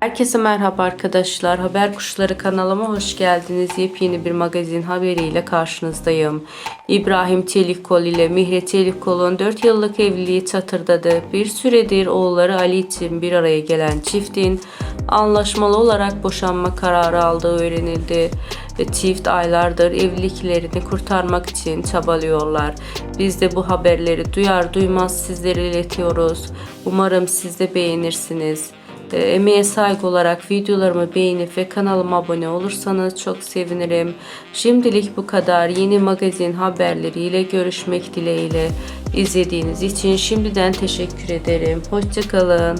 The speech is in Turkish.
Herkese merhaba arkadaşlar. Haber Kuşları kanalıma hoş geldiniz. Yepyeni bir magazin haberiyle karşınızdayım. İbrahim Çelikkol ile Mihre Çelikkol'un 4 yıllık evliliği çatırdadı. Bir süredir oğulları Ali için bir araya gelen çiftin anlaşmalı olarak boşanma kararı aldığı öğrenildi. Çift aylardır evliliklerini kurtarmak için çabalıyorlar. Biz de bu haberleri duyar duymaz sizlere iletiyoruz. Umarım siz de beğenirsiniz. E, Emeğe saygı olarak videolarımı beğenip ve kanalıma abone olursanız çok sevinirim. Şimdilik bu kadar. Yeni magazin haberleriyle görüşmek dileğiyle. İzlediğiniz için şimdiden teşekkür ederim. Hoşçakalın.